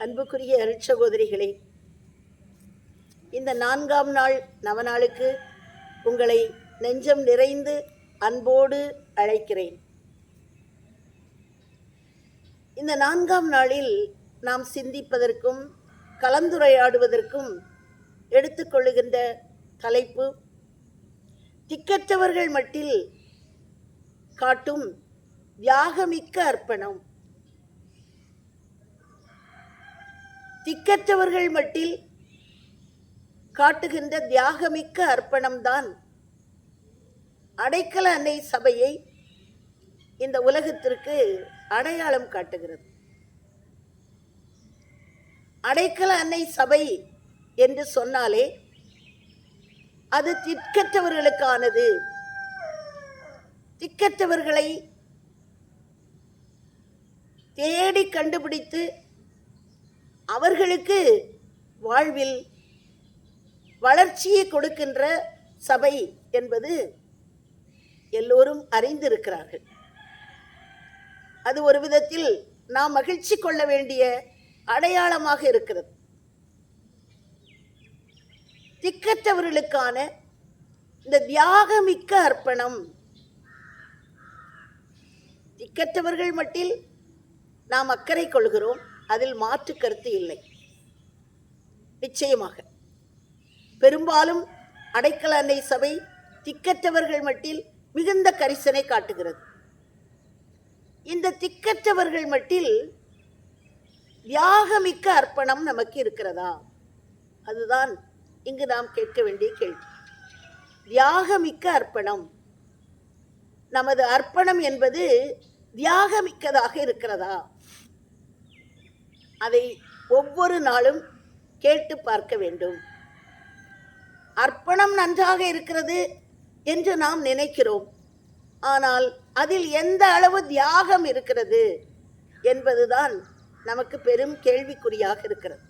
அன்புக்குரிய அருட்சகோதரிகளே இந்த நான்காம் நாள் நவநாளுக்கு உங்களை நெஞ்சம் நிறைந்து அன்போடு அழைக்கிறேன். இந்த நான்காம் நாளில் நாம் சிந்திப்பதற்கும் கலந்துரையாடுவதற்கும் எடுத்துக்கொள்ளுகின்ற தலைப்பு திக்கற்றவர்கள் மட்டில் காட்டும் தியாகமிக்க அர்ப்பணம். திக்கற்றவர்கள் மட்டில் காட்டுகின்ற தியாகமிக்க அர்ப்பணம்தான் அடைக்கல அன்னை சபையை இந்த உலகத்திற்கு அடையாளம் காட்டுகிறது. அடைக்கல அன்னை சபை என்று சொன்னாலே அது திக்கற்றவர்களுக்கானது. திக்கற்றவர்களை தேடி கண்டுபிடித்து அவர்களுக்கு வாழ்வில் வளர்ச்சியை கொடுக்கின்ற சபை என்பது எல்லோரும் அறிந்திருக்கிறார்கள். அது ஒரு விதத்தில் நாம் மகிழ்ச்சி கொள்ள வேண்டிய அடையாளமாக இருக்கிறது. திக்கற்றவர்களுக்கான இந்த தியாகமிக்க அர்ப்பணம். திக்கற்றவர்கள் மட்டில் நாம் அக்கறை கொள்கிறோம். அதில் மாற்று கருத்து இல்லை. நிச்சயமாக. பெரும்பாலும் அடைக்கல அன்னை சபை திக்கற்றவர்கள் மட்டில் மிகுந்த கரிசனை காட்டுகிறது. இந்த திக்கற்றவர்கள் மட்டில் தியாகமிக்க அர்ப்பணம் நமக்கு இருக்கிறதா? அதுதான் இங்கு நாம் கேட்க வேண்டிய கேள்வி. தியாகமிக்க அர்ப்பணம். நமது அர்ப்பணம் என்பது தியாகமிக்கதாக இருக்கிறதா? அதை ஒவ்வொரு நாளும் கேட்டு பார்க்க வேண்டும். அர்ப்பணம் நன்றாக இருக்கிறது என்று நாம் நினைக்கிறோம். ஆனால் அதில் எந்த அளவு தியாகம் இருக்கிறது என்பதுதான் நமக்கு பெரும் கேள்விக்குறியாக இருக்கிறது.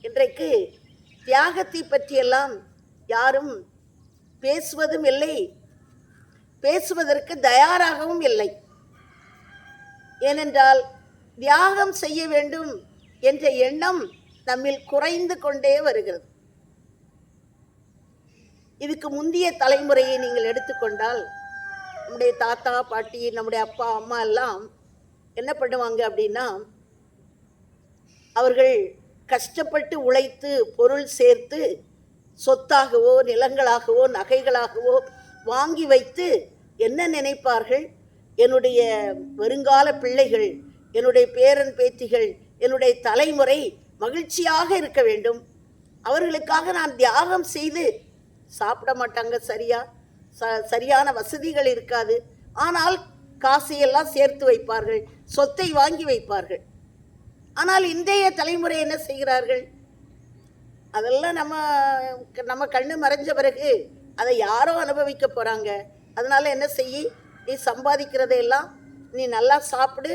இன்றைக்கு தியாகத்தை பற்றியெல்லாம் யாரும் பேசுவதும் இல்லை. பேசுவதற்கு தயாராகவும் இல்லை. ஏனென்றால் தியாகம் செய்ய வேண்டும் என்ற எண்ணம் நம்மில் குறைந்து கொண்டே வருகிறது. இதுக்கு முந்தைய தலைமுறையை நீங்கள் எடுத்துக்கொண்டால் நம்முடைய தாத்தா பாட்டி நம்முடைய அப்பா அம்மா எல்லாம் என்ன பண்ணுவாங்க அப்படின்னா அவர்கள் கஷ்டப்பட்டு உழைத்து பொருள் சேர்த்து சொத்தாகவோ நிலங்களாகவோ நகைகளாகவோ வாங்கி வைத்து என்ன நினைப்பார்கள்? என்னுடைய வருங்கால பிள்ளைகள் என்னுடைய பேரன் பேத்திகள் என்னுடைய தலைமுறை மகிழ்ச்சியாக இருக்க வேண்டும். அவர்களுக்காக நான் தியாகம் செய்து சாப்பிட மாட்டாங்க சரியா? ச சரியான வசதிகள் இருக்காது. ஆனால் காசையெல்லாம் சேர்த்து வைப்பார்கள் சொத்தை வாங்கி வைப்பார்கள். ஆனால் இன்றைய தலைமுறை என்ன செய்கிறார்கள்? அதெல்லாம் நம்ம நம்ம கண்ணு மறைஞ்ச பிறகு அதை யாரோ அனுபவிக்க போகிறாங்க அதனால் என்ன செய்யி? நீ சம்பாதிக்கிறதையெல்லாம் நீ நல்லா சாப்பிடு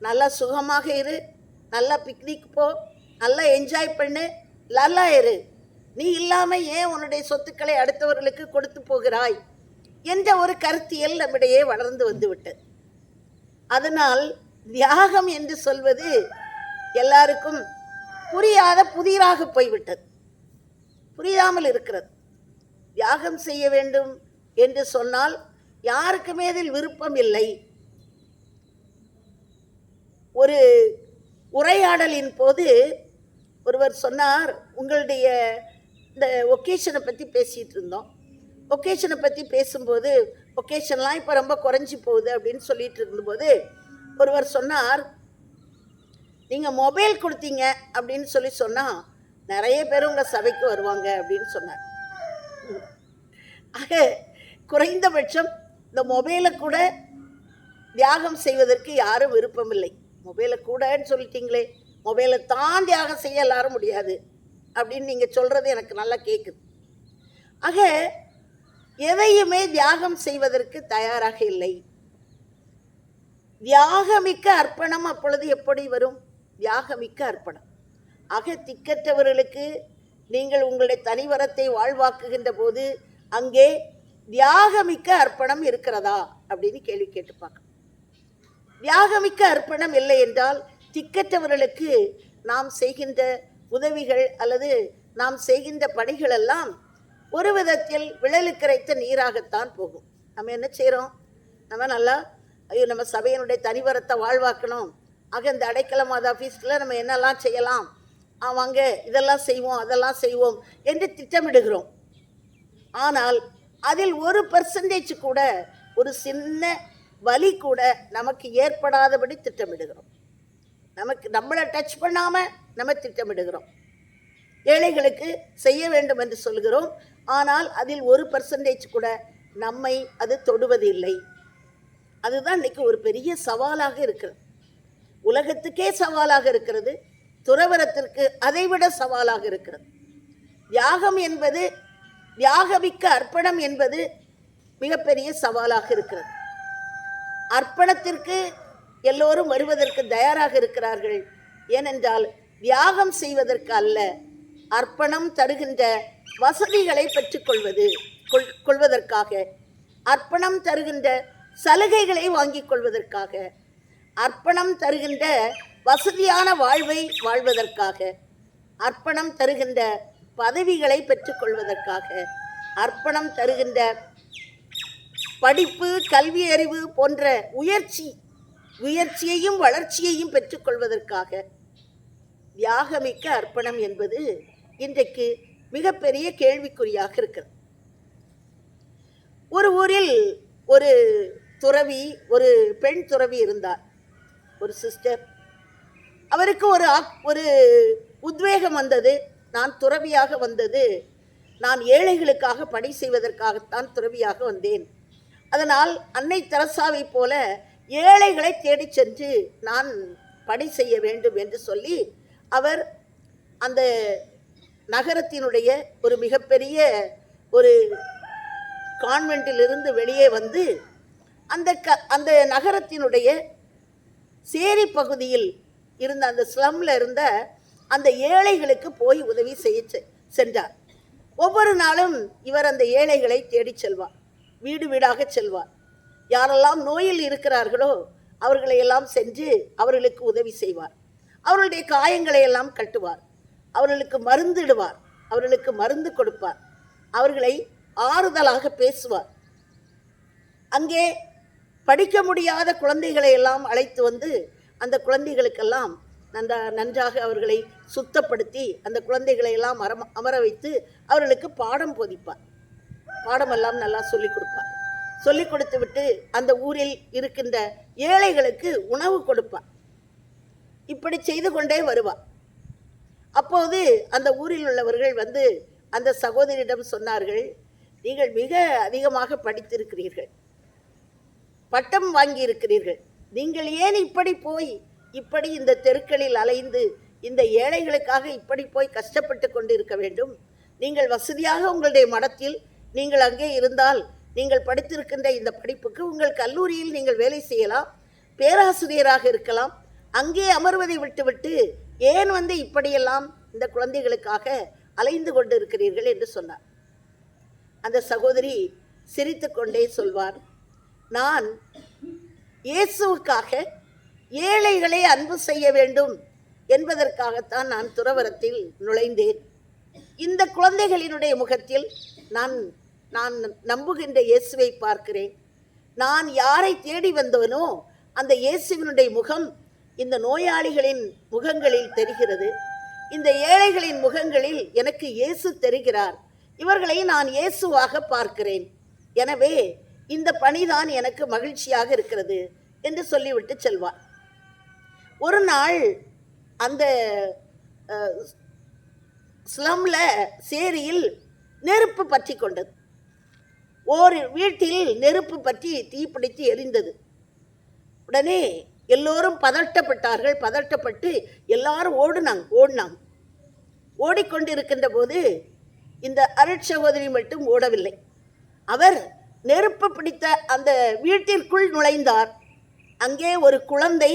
நல்லா சுகமாக இரு. நல்லா பிக்னிக் போ. நல்லா என்ஜாய் பண்ணு. நல்லா இரு. நீ இல்லாமல் ஏன் உன்னுடைய சொத்துக்களை அடுத்தவர்களுக்கு கொடுத்து போகிறாய்? என்ற ஒரு கருத்தியல் நம்மிடையே வளர்ந்து வந்துவிட்டது. அதனால் தியாகம் என்று சொல்வது எல்லாருக்கும் புரியாத புதிராக போய்விட்டது. புரியாமல் இருக்கிறது. தியாகம் செய்ய வேண்டும் என்று சொன்னால் யாருக்குமே அதில் விருப்பம் இல்லை. ஒரு உரையாடலின் போது ஒருவர் சொன்னார் உங்களுடைய இந்த ஒகேஷனை பற்றி பேசிகிட்டு இருந்தோம். ஒகேஷனை பற்றி பேசும்போது ஒகேஷன்லாம் இப்போ ரொம்ப குறைஞ்சி போகுது அப்படின்னு சொல்லிட்டு இருந்தபோது ஒருவர் சொன்னார் நீங்கள் மொபைல் கொடுத்தீங்க அப்படின்னு சொல்லி சொன்னால் நிறைய பேர் உங்கள் சபைக்கு வருவாங்க அப்படின்னு சொன்னார். ஆக குறைந்தபட்சம் இந்த மொபைலை கூட தியாகம் செய்வதற்கு யாரும் விருப்பமில்லை. மொபைலை கூடன்னு சொல்லிட்டீங்களே மொபைலை தான் தியாகம் செய்ய எல்லாரும் முடியாது அப்படின்னு நீங்கள் சொல்கிறது எனக்கு நல்லா கேட்குது ஆக எதையுமே தியாகம் செய்வதற்கு தயாராக இல்லை. தியாகமிக்க அர்ப்பணம் அப்பொழுது எப்படி வரும்? தியாகமிக்க அர்ப்பணம். ஆக திக்கற்றவர்களுக்கு நீங்கள் உங்களுடைய தனிவரத்தை வாழ்வாக்குகின்ற போது அங்கே தியாகமிக்க அர்ப்பணம் இருக்கிறதா அப்படின்னு கேள்வி கேட்டு பார்க்கணும். தியாகமிக்க அர்ப்பணம் இல்லை என்றால் திக்கற்றவர்களுக்கு நாம் செய்கின்ற உதவிகள் அல்லது நாம் செய்கின்ற பணிகள் எல்லாம் ஒரு விதத்தில் விழலுக்கரைத்த நீராகத்தான் போகும். நம்ம என்ன செய்கிறோம் நம்ம நல்லா ஐயோ நம்ம சபையினுடைய தனிவரத்தை வாழ்வாக்கணும். ஆக இந்த அடைக்கல மாத ஆஃபீஸில் நம்ம என்னெல்லாம் செய்யலாம்? வாங்க இதெல்லாம் செய்வோம் அதெல்லாம் செய்வோம் என்று திட்டமிடுகிறோம். ஆனால் அதில் ஒரு பர்சன்டேஜ் கூட ஒரு சின்ன வலி கூட நமக்கு ஏற்படாதபடி திட்டமிடுகிறோம். நமக்கு நம்மளை டச் பண்ணாமல் நம்ம திட்டமிடுகிறோம். ஏழைகளுக்கு செய்ய வேண்டும் என்று சொல்கிறோம். ஆனால் அதில் ஒரு பர்சன்டேஜ் கூட நம்மை அது தொடுவதில்லை. அதுதான் இன்னைக்கு ஒரு பெரிய சவாலாக இருக்கிறது. உலகத்துக்கே சவாலாக இருக்கிறது. துறவரத்திற்கு அதைவிட சவாலாக இருக்கிறது. தியாகம் என்பது தியாகமிக்க அர்ப்பணம் என்பது மிகப்பெரிய சவாலாக இருக்கிறது. அர்ப்பணத்திற்கு எல்லோரும் வருவதற்கு தயாராக இருக்கிறார்கள். ஏனென்றால் தியாகம் செய்வதற்கு அல்ல அர்ப்பணம் தருகின்ற வசதிகளை பெற்றுக்கொள்வது கொள் கொள்வதற்காக அர்ப்பணம் தருகின்ற சலுகைகளை வாங்கிக் கொள்வதற்காக அர்ப்பணம் தருகின்ற வசதியான வாழ்வை வாழ்வதற்காக அர்ப்பணம் தருகின்ற பதவிகளை பெற்றுக்கொள்வதற்காக அர்ப்பணம் தருகின்ற படிப்பு கல்வி அறிவு போன்ற உயர்ச்சி உயர்ச்சியையும் வளர்ச்சியையும் பெற்றுக்கொள்வதற்காக தியாகமிக்க அர்ப்பணம் என்பது இன்றைக்கு மிகப்பெரிய கேள்விக்குறியாக இருக்கிறது. ஒரு ஊரில் ஒரு துறவி ஒரு பெண் துறவி இருந்தார். ஒரு சிஸ்டர் அவருக்கு ஒரு ஒரு உத்வேகம் வந்தது. நான் துறவியாக வந்தது. நான் ஏழைகளுக்காக பணி செய்வதற்காகத்தான் துறவியாக வந்தேன். அதனால் அன்னை தெரசாவைப் போல ஏழைகளை தேடி சென்று நான் பணி செய்ய வேண்டும் என்று சொல்லி அவர் அந்த நகரத்தினுடைய ஒரு மிகப்பெரிய ஒரு கான்வென்ட்டிலிருந்து வெளியே வந்து அந்த க அந்த நகரத்தினுடைய சேரி பகுதியில் இருந்த அந்த ஸ்லம்ல இருந்த அந்த ஏழைகளுக்கு போய் உதவி செய்ய செ- சென்றார். ஒவ்வொரு நாளும் இவர் அந்த ஏழைகளை தேடிச் செல்வார். வீடு வீடாக செல்வார். யாரெல்லாம் நோயில் இருக்கிறார்களோ அவர்களை எல்லாம் சென்று அவர்களுக்கு உதவி செய்வார். அவர்களுடைய காயங்களை எல்லாம் கட்டுவார். அவர்களுக்கு மருந்திடுவார் அவர்களுக்கு மருந்து கொடுப்பார். அவர்களை ஆறுதலாக பேசுவார். அங்கே படிக்க முடியாத குழந்தைகளை எல்லாம் அழைத்து வந்து அந்த குழந்தைகளுக்கெல்லாம் நன்றா நன்றாக அவர்களை சுத்தப்படுத்தி அந்த குழந்தைகளை எல்லாம் அமர அமர வைத்து அவர்களுக்கு பாடம் போதிப்பார். பாடமெல்லாம் நல்லா சொல்லிக் கொடுப்பார் சொல்லிக் கொடுத்து விட்டு அந்த ஊரில் இருக்கின்ற ஏழைகளுக்கு உணவு கொடுப்பார் இப்படி செய்து கொண்டே வருவார் அப்போது அந்த ஊரில் உள்ளவர்கள் வந்து அந்த சகோதரியிடம் சொன்னார்கள் நீங்கள் மிக அதிகமாக படித்திருக்கிறீர்கள். பட்டம் வாங்கி இருக்கிறீர்கள் நீங்கள் ஏன் இப்படி போய் இப்படி இந்த தெருக்களில் அலைந்து இந்த ஏழைகளுக்காக இப்படி போய் கஷ்டப்பட்டு கொண்டிருக்க வேண்டும்? நீங்கள் வசதியாக உங்களுடைய மடத்தில் நீங்கள் அங்கே இருந்தால் நீங்கள் படித்திருக்கின்ற இந்த படிப்புக்கு உங்கள் கல்லூரியில் நீங்கள் வேலை செய்யலாம் பேராசிரியராக இருக்கலாம். அங்கே அமர்வதை விட்டுவிட்டு ஏன் வந்து இப்படியெல்லாம் இந்த குழந்தைகளுக்காக அலைந்து கொண்டு இருக்கிறீர்கள் என்று சொன்னார். அந்த சகோதரி சிரித்துக்கொண்டே சொல்வார் நான் இயேசுவுக்காக ஏழைகளை அன்பு செய்ய வேண்டும் என்பதற்காகத்தான் நான் துறவரத்தில் நுழைந்தேன். இந்த குழந்தைகளினுடைய முகத்தில் நான் நான் நம்புகின்ற இயேசுவை பார்க்கிறேன். நான் யாரை தேடி வந்தவனோ அந்த இயேசுவினுடைய முகம் இந்த நோயாளிகளின் முகங்களில் தெரிகிறது. இந்த ஏழைகளின் முகங்களில் எனக்கு இயேசு தெரிகிறார். இவர்களை நான் இயேசுவாக பார்க்கிறேன். எனவே இந்த பணிதான் எனக்கு மகிழ்ச்சியாக இருக்கிறது என்று சொல்லிவிட்டு செல்வார். ஒரு நாள் அந்த ஸ்லம்ல சேரியில் நெருப்பு பற்றி கொண்டது. ஓர் வீட்டில் நெருப்பு பற்றி தீப்பிடித்து எரிந்தது. உடனே எல்லோரும் பதட்டப்பட்டார்கள். பதட்டப்பட்டு எல்லாரும் ஓடுனாங்க ஓடினாங்க. ஓடிக்கொண்டிருக்கின்ற போது இந்த அருட்சகோதரி மட்டும் ஓடவில்லை. அவர் நெருப்பு பிடித்த அந்த வீட்டிற்குள் நுழைந்தார். அங்கே ஒரு குழந்தை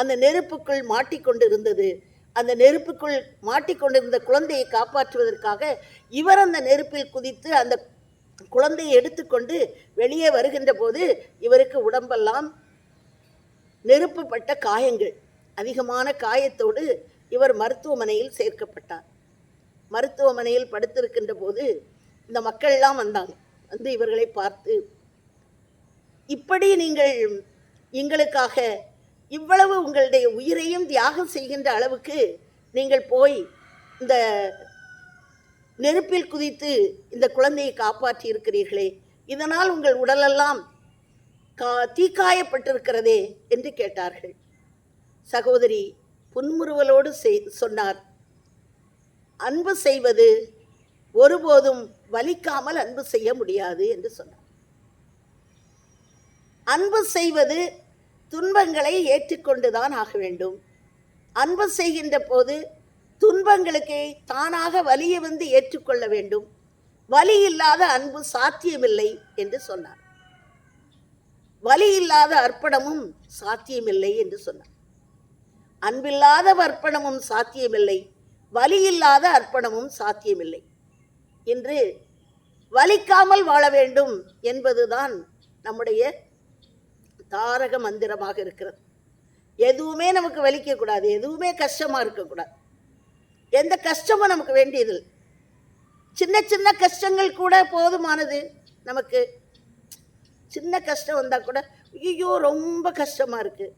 அந்த நெருப்புக்குள் மாட்டிக்கொண்டிருந்தது. அந்த நெருப்புக்குள் மாட்டிக்கொண்டிருந்த குழந்தையை காப்பாற்றுவதற்காக இவர் அந்த நெருப்பில் குதித்து அந்த குழந்தையை எடுத்துக்கொண்டு வெளியே வருகின்ற போது இவருக்கு உடம்பெல்லாம் நெருப்புப்பட்ட காயங்கள். அதிகமான காயத்தோடு இவர் மருத்துவமனையில் சேர்க்கப்பட்டார். மருத்துவமனையில் படுத்திருக்கின்ற போது இந்த மக்கள்லாம் வந்தாங்க. வந்து இவர்களை பார்த்து இப்படி நீங்கள் எங்களுக்காக இவ்வளவு உங்களுடைய உயிரையும் தியாகம் செய்கின்ற அளவுக்கு நீங்கள் போய் இந்த நெருப்பில் குதித்து இந்த குழந்தையை காப்பாற்றி இருக்கிறீர்களே இதனால் உங்கள் உடலெல்லாம் கா தீக்காயப்பட்டிருக்கிறதே என்று கேட்டார்கள். சகோதரி புன்முறுவலோடு செய் சொன்னார் அன்பு செய்வது ஒருபோதும் வலிக்காமல் அன்பு செய்ய முடியாது என்று சொன்னார். அன்பு செய்வது துன்பங்களை ஏற்றுக்கொண்டுதான் ஆக வேண்டும். அன்பு செய்கின்ற போது துன்பங்களுக்கு தானாக வலியை வந்து ஏற்றுக்கொள்ள வேண்டும். வலி இல்லாத அன்பு சாத்தியமில்லை என்று சொன்னார். வலி இல்லாத அர்ப்பணமும் சாத்தியமில்லை என்று சொன்னார். அன்பில்லாத அர்ப்பணமும் சாத்தியமில்லை. வலி இல்லாத அர்ப்பணமும் சாத்தியமில்லை. என்று வலிக்காமல் வாழ வேண்டும் என்பதுதான் நம்முடைய தாரக மந்திரமாக இருக்கிறது. எதுவுமே நமக்கு வலிக்கக்கூடாது. எதுவுமே கஷ்டமாக இருக்கக்கூடாது. எந்த கஷ்டமும் நமக்கு வேண்டியது சின்ன சின்ன கஷ்டங்கள் கூட போதுமானது நமக்கு. சின்ன கஷ்டம் வந்தால் கூட ஐயோ ரொம்ப கஷ்டமாக இருக்குது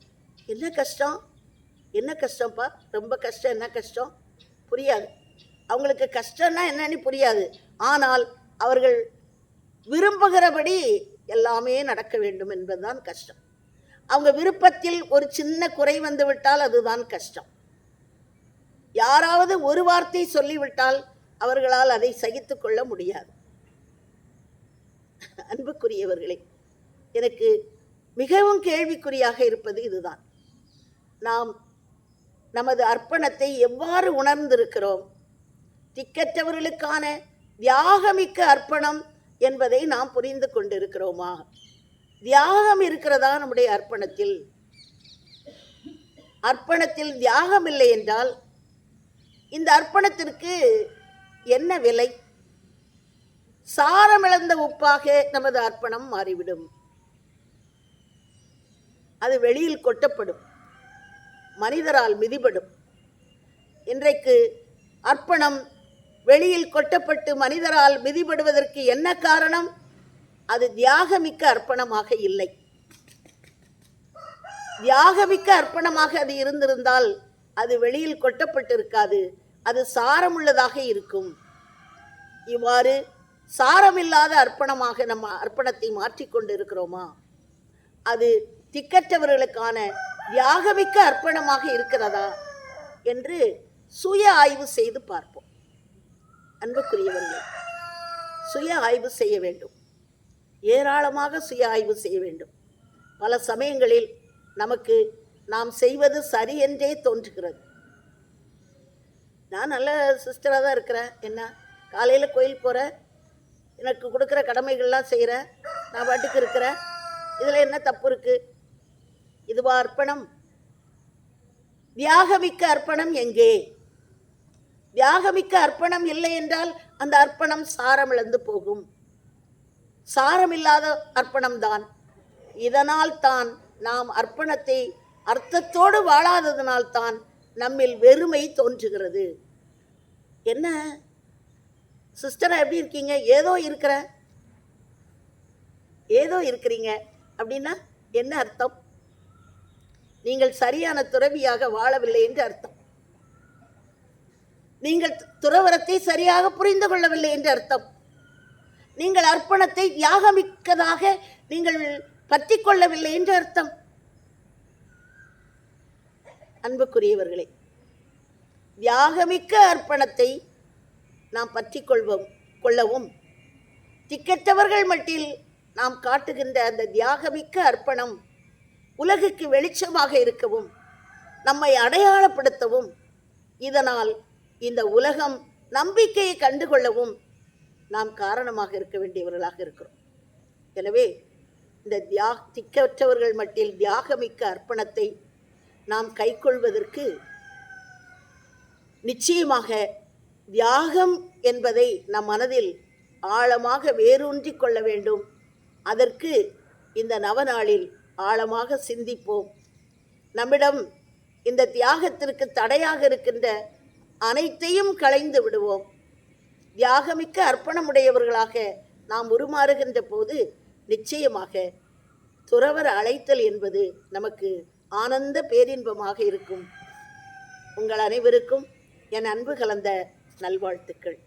என்ன கஷ்டம்? என்ன கஷ்டம்ப்பா? ரொம்ப கஷ்டம் என்ன கஷ்டம்? புரியாது. அவங்களுக்கு கஷ்டம்னா என்னன்னு புரியாது. ஆனால் அவர்கள் விரும்புகிறபடி எல்லாமே நடக்க வேண்டும் என்பதுதான் கஷ்டம். அவங்க விருப்பத்தில் ஒரு சின்ன குறை வந்து விட்டால் அதுதான் கஷ்டம். யாராவது ஒரு வார்த்தை சொல்லிவிட்டால் அவர்களால் அதை சகித்து கொள்ள முடியாது. அன்புக்குரியவர்களே எனக்கு மிகவும் கேள்விக்குறியாக இருப்பது இதுதான். நாம் நமது அர்ப்பணத்தை எவ்வாறு உணர்ந்திருக்கிறோம்? திக்கற்றவர்களுக்கான தியாகமிக்க அர்ப்பணம் என்பதை நாம் புரிந்து கொண்டிருக்கிறோமா? தியாகம் இருக்கிறதா நம்முடைய அர்ப்பணத்தில்? அர்ப்பணத்தில் தியாகம் இல்லை என்றால் இந்த அர்ப்பணத்திற்கு என்ன விலை? சாரமிழந்த உப்பாக நமது அர்ப்பணம் மாறிவிடும். அது வெளியில் கொட்டப்படும். மனிதரால் மிதிபடும். இன்றைக்கு அர்ப்பணம் வெளியில் கொட்டப்பட்டு மனிதரால் மிதிபடுவதற்கு என்ன காரணம்? அது தியாகமிக்க அர்ப்பணமாக இல்லை. தியாகமிக்க அர்ப்பணமாக அது இருந்திருந்தால் அது வெளியில் கொட்டப்பட்டிருக்காது. அது சாரமுள்ளதாக இருக்கும். இவ்வாறு சாரமில்லாத அர்ப்பணமாக நம்ம அர்ப்பணத்தை மாற்றிக்கொண்டு இருக்கிறோமா அது திக்கற்றவர்களுக்கான தியாகமிக்க அர்ப்பணமாக இருக்கிறதா? என்று சுய ஆய்வு செய்து பார்ப்போம். அன்புக்குரியவர்கள் சுய ஆய்வு செய்ய வேண்டும். ஏராளமாக சுய ஆய்வு செய்ய வேண்டும். பல சமயங்களில் நமக்கு நாம் செய்வது சரி என்றே தோன்றுகிறது. நான் நல்ல சிஸ்டராக தான் இருக்கிறேன். என்ன? காலையில் கோயில் போகிறேன் எனக்கு கொடுக்குற கடமைகள்லாம் செய்கிறேன் நான் பாட்டுக்கு இருக்கிறேன். இதில் என்ன தப்பு இருக்குது இதுவா அர்ப்பணம்? தியாகமிக்க அர்ப்பணம் எங்கே? தியாகமிக்க அர்ப்பணம் இல்லை என்றால் அந்த அர்ப்பணம் சாரமிழந்து போகும். சாரமில்லாத அர்ப்பணம்தான். இதனால் தான் நாம் அர்ப்பணத்தை அர்த்தத்தோடு வாழாததனால்தான் நம்மில் வெறுமை தோன்றுகிறது. என்ன? சிஸ்டராக எப்படி இருக்கீங்க? ஏதோ இருக்கிற ஏதோ இருக்கிறீங்க அப்படின்னா என்ன அர்த்தம்? நீங்கள் சரியான துறவியாக வாழவில்லை என்று அர்த்தம். நீங்கள் துறவரத்தை சரியாக புரிந்து கொள்ளவில்லை என்று அர்த்தம். நீங்கள் அர்ப்பணத்தை தியாகமிக்கதாக நீங்கள் பற்றி கொள்ளவில்லை என்று அர்த்தம். அன்புக்குரியவர்களே தியாகமிக்க அர்ப்பணத்தை நாம் பற்றி கொள்வோம் கொள்ளவும். திக்கற்றவர்கள் மட்டில் நாம் காட்டுகின்ற அந்த தியாகமிக்க அர்ப்பணம் உலகுக்கு வெளிச்சமாக இருக்கவும் நம்மை அடையாளப்படுத்தவும் இதனால் இந்த உலகம் நம்பிக்கையை கண்டுகொள்ளவும் நாம் காரணமாக இருக்க வேண்டியவர்களாக இருக்கிறோம். எனவே இந்த தியா திக்கற்றவர்கள் மட்டில் தியாகமிக்க அர்ப்பணத்தை நாம் கைக்கொள்வதற்கு நிச்சயமாக தியாகம் என்பதை நம் மனதில் ஆழமாக வேரூன்றி கொள்ள வேண்டும். அதற்கு இந்த நவநாளில் ஆழமாக சிந்திப்போம். நம்மிடம் இந்த தியாகத்திற்கு தடையாக இருக்கின்ற அனைத்தையும் களைந்து விடுவோம். தியாகமிக்க அர்ப்பணமுடையவர்களாக நாம் உருமாறுகின்ற போது நிச்சயமாக துறவர் அழைத்தல் என்பது நமக்கு ஆனந்த பேரின்பமாக இருக்கும். உங்கள் அனைவருக்கும் என் அன்பு கலந்த நல்வாழ்த்துக்கள்.